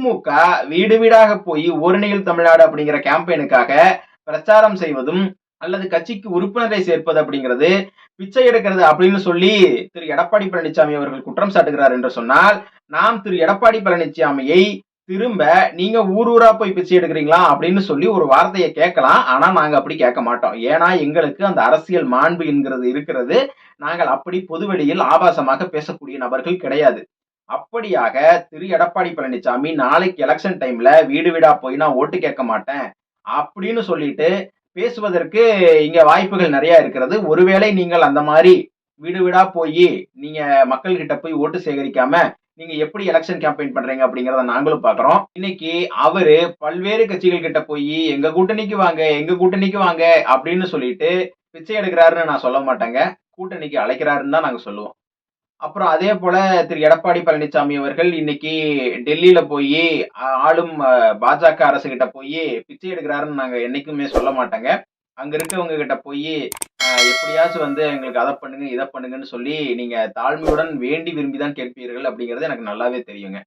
திமுக வீடு வீடாக போய் ஒருங்கிணைல் தமிழ்நாடு அப்படிங்கிற கேம்பெயினுக்காக பிரச்சாரம் செய்வதும் அல்லது கட்சிக்கு உறுப்பினரை சேர்ப்பது அப்படிங்கிறது பிச்சை எடுக்கிறது அப்படின்னு சொல்லி திரு எடப்பாடி பழனிசாமி அவர்கள் குற்றம் சாட்டுகிறார் என்று சொன்னால் நாம் திரு எடப்பாடி பழனிசாமியை திரும்ப நீங்க ஊர் ஊரா போய் பிச்சை எடுக்கிறீங்களா அப்படின்னு சொல்லி ஒரு வார்த்தையை கேட்கலாம். ஆனா நாங்க அப்படி கேட்க மாட்டோம். ஏன்னா எங்களுக்கு அந்த அரசியல் மாண்பு என்கிறது இருக்கிறது. நாங்கள் அப்படி பொதுவெளியில் ஆபாசமாக பேசக்கூடிய நபர்கள் கிடையாது. அப்படியாக திரு எடப்பாடி பழனிசாமி நாளைக்கு எலெக்ஷன் டைம்ல வீடு வீடா போய் நான் ஓட்டு கேட்க மாட்டேன் அப்படின்னு சொல்லிட்டு பேசுவதற்கு இங்க வாய்ப்புகள் நிறைய இருக்கிறது. ஒருவேளை நீங்கள் அந்த மாதிரி வீடு வீடா போய் நீங்க மக்கள் கிட்ட போய் ஓட்டு சேகரிக்காம நீங்க எப்படி எலெக்ஷன் கேம்பெயின் பண்றீங்க அப்படிங்கிறத நாங்களும் பாக்குறோம் இன்னைக்கு அவரு பல்வேறு கட்சிகள் கிட்ட போய் எங்க கூட்டணிக்கு வாங்க எங்க கூட்டணிக்கு வாங்க அப்படின்னு சொல்லிட்டு பிச்சை எடுக்கிறாருன்னு நான் சொல்ல மாட்டேங்க. கூட்டணிக்கு அழைக்கிறாருன்னு தான் நாங்க சொல்லுவோம். அப்புறம் அதே போல திரு எடப்பாடி பழனிசாமி அவர்கள் இன்னைக்கு டெல்லியில போய் ஆளும் பாஜக அரசு கிட்ட போய் பிச்சை எடுக்கிறாருன்னு நாங்க என்னைக்குமே சொல்ல மாட்டோங்க. அங்க இருக்கவங்க கிட்ட போய் எப்படியாச்சும் வந்து எங்களுக்கு அதை பண்ணுங்க இதை பண்ணுங்கன்னு சொல்லி நீங்க தாழ்மையுடன் வேண்டி விரும்பி தான் கேட்பீர்கள் அப்படிங்கிறது எனக்கு நல்லாவே தெரியுங்க.